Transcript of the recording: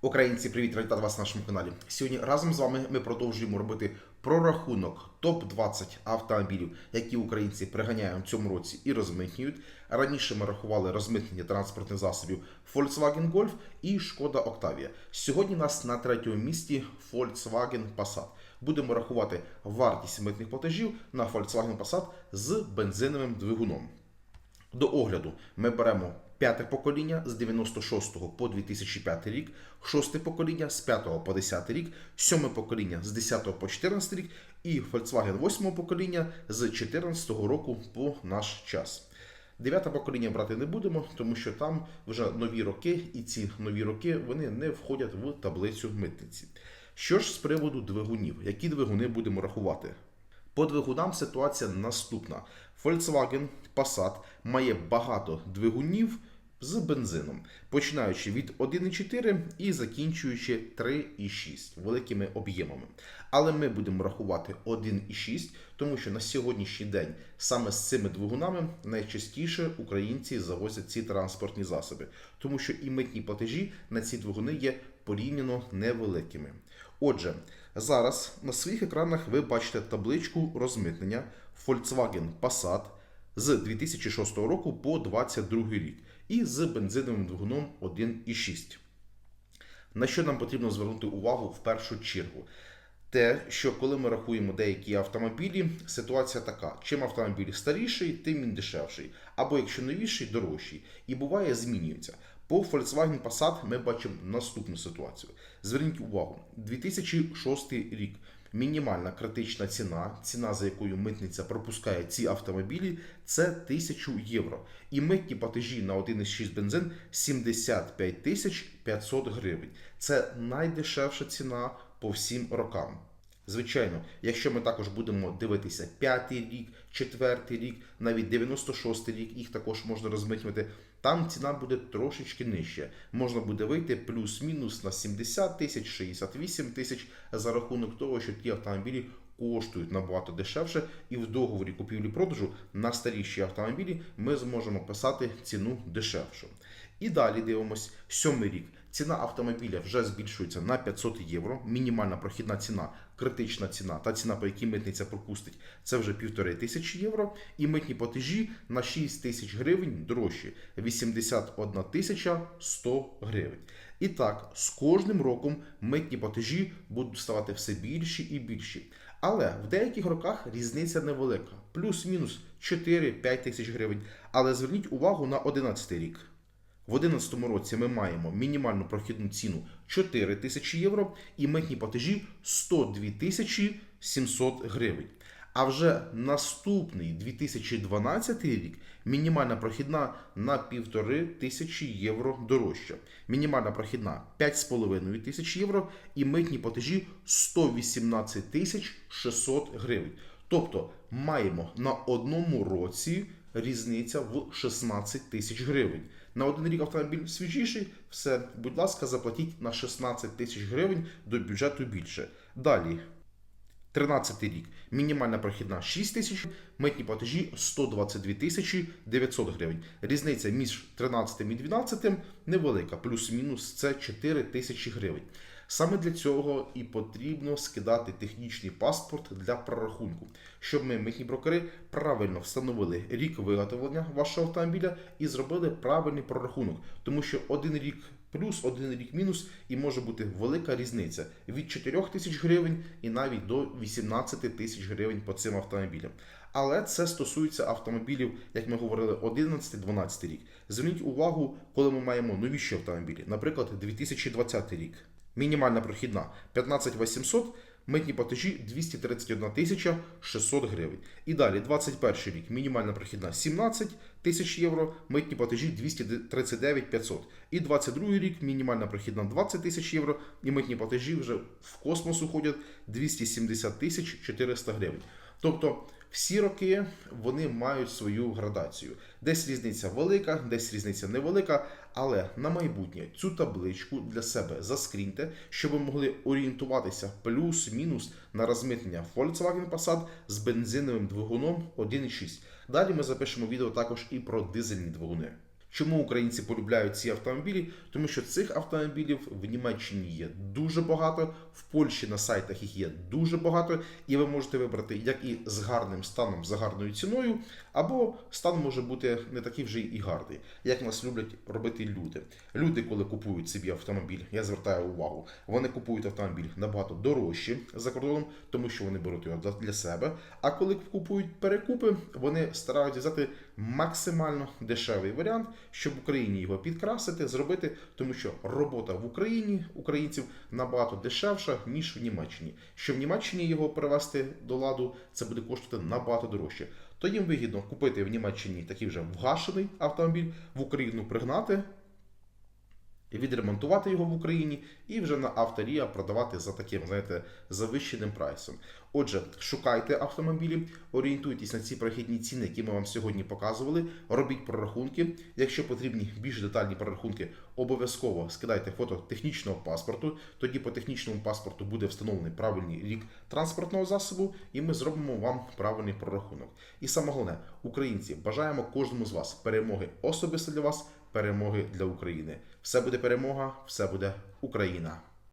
Українці, привіт, вітати вас на нашому каналі. Сьогодні разом з вами ми продовжуємо робити прорахунок топ-20 автомобілів, які українці приганяють в цьому році і розмитнюють. Раніше ми рахували розмитнення транспортних засобів Volkswagen Golf і Шкода Octavia. Сьогодні нас на третьому місці Volkswagen Passat. Будемо рахувати вартість митних платежів на Volkswagen Passat з бензиновим двигуном. До огляду ми беремо п'яте покоління з 96 по 2005 рік, шосте покоління з 5 по 10 рік, сьоме покоління з 10 по 14 рік і Volkswagen 8 покоління з 14 року по наш час. Дев'яте покоління брати не будемо, тому що там вже нові роки, і ці нові роки вони не входять в таблицю митниці. Що ж з приводу двигунів, які двигуни будемо рахувати? По двигунам ситуація наступна. Volkswagen Passat має багато двигунів з бензином, починаючи від 1,4 і закінчуючи 3,6 великими об'ємами. Але ми будемо рахувати 1,6, тому що на сьогоднішній день саме з цими двигунами найчастіше українці завозять ці транспортні засоби, тому що і митні платежі на ці двигуни є порівняно невеликими. Отже, зараз на своїх екранах ви бачите табличку розмитнення Volkswagen Passat з 2006 року по 2022 рік і з бензиновим двигуном 1,6. На що нам потрібно звернути увагу в першу чергу? Те, що коли ми рахуємо деякі автомобілі, ситуація така: чим автомобіль старіший, тим він дешевший, або якщо новіший, дорожчий. І буває, змінюється. По Volkswagen Passat ми бачимо наступну ситуацію. Зверніть увагу, 2006 рік. Мінімальна критична ціна, ціна за якою митниця пропускає ці автомобілі, це 1000 євро. І митні платежі на 1,6 бензин 75 тисяч 500 гривень. Це найдешевша ціна по всім рокам. Звичайно, якщо ми також будемо дивитися п'ятий рік, четвертий рік, навіть 96-й рік, їх також можна розмитнювати. Там ціна буде трошечки нижча. Можна буде вийти плюс-мінус на 70 тисяч, 68 тисяч за рахунок того, що ті автомобілі коштують набагато дешевше, і в договорі купівлі-продажу на старіші автомобілі ми зможемо писати ціну дешевшу. І далі дивимось сьомий рік. Ціна автомобіля вже збільшується на 500 євро. Мінімальна прохідна ціна, критична ціна та ціна, по якій митниця пропустить, це вже півтори тисячі євро. І митні платежі на 6 тисяч гривень дорожчі 81 тисяча 100 гривень. І так, з кожним роком митні платежі будуть ставати все більші і більші. Але в деяких роках різниця невелика, плюс-мінус 4-5 тисяч гривень. Але зверніть увагу на 11 рік. В 2011 році ми маємо мінімальну прохідну ціну 4 тисячі євро і митні платежі 102 тисячі 700 гривень. А вже наступний 2012 рік мінімальна прохідна на півтори тисячі євро дорожча. Мінімальна прохідна 5,5 тисяч євро і митні платежі 118 тисяч 600 гривень. Тобто маємо на одному році різниця в 16 тисяч гривень. На один рік автомобіль свіжіший, все, будь ласка, заплатіть на 16 тисяч гривень до бюджету більше. Далі. 13 рік. Мінімальна прохідна 6 тисяч, митні платежі 122 тисячі 900 гривень. Різниця між 13 і 12 невелика, плюс-мінус це 4 тисячі гривень. Саме для цього і потрібно скидати технічний паспорт для прорахунку, щоб ми, митні брокери, правильно встановили рік виготовлення вашого автомобіля і зробили правильний прорахунок, тому що один рік плюс, один рік мінус, і може бути велика різниця від 4 тисяч гривень і навіть до 18 тисяч гривень по цим автомобілям. Але це стосується автомобілів, як ми говорили, 11-12 рік. Зверніть увагу, коли ми маємо новіші автомобілі, наприклад, 2020 рік. Мінімальна прохідна 15 800, митні платежі 231 тисяча 600 гривень. І далі 21 рік. Мінімальна прохідна 17 тисяч євро, митні платежі 239 500. І 22 рік мінімальна прохідна 20 тисяч євро, і митні платежі вже в космос уходять 270 тисяч 400 гривень. Тобто всі роки вони мають свою градацію. Десь різниця велика, десь різниця невелика. Але на майбутнє цю табличку для себе заскріньте, щоб ви могли орієнтуватися плюс-мінус на розмитнення Volkswagen Passat з бензиновим двигуном 1.6. Далі ми запишемо відео також і про дизельні двигуни. Чому українці полюбляють ці автомобілі? Тому що цих автомобілів в Німеччині є дуже багато, в Польщі на сайтах їх є дуже багато, і ви можете вибрати як і з гарним станом, за гарною ціною, або стан може бути не такий вже і гарний, як нас люблять робити люди. Люди, коли купують собі автомобіль, я звертаю увагу, вони купують автомобіль набагато дорожче за кордоном, тому що вони беруть його для- себе. А коли купують перекупи, вони стараються взяти максимально дешевий варіант, щоб Україні його підкрасити, зробити, тому що робота в Україні українців набагато дешевша, ніж в Німеччині. Що в Німеччині його привести до ладу, це буде коштувати набагато дорожче. То їм вигідно купити в Німеччині такий вже вгашений автомобіль, в Україну пригнати, відремонтувати його в Україні і вже на авторія продавати за таким, знаєте, завищеним прайсом. Отже, шукайте автомобілі, орієнтуйтесь на ці прохідні ціни, які ми вам сьогодні показували. Робіть прорахунки. Якщо потрібні більш детальні прорахунки, обов'язково скидайте фото технічного паспорту. Тоді по технічному паспорту буде встановлений правильний рік транспортного засобу, і ми зробимо вам правильний прорахунок. І саме головне, українці, бажаємо кожному з вас перемоги особисто для вас, перемоги для України. Все буде перемога, все буде Україна.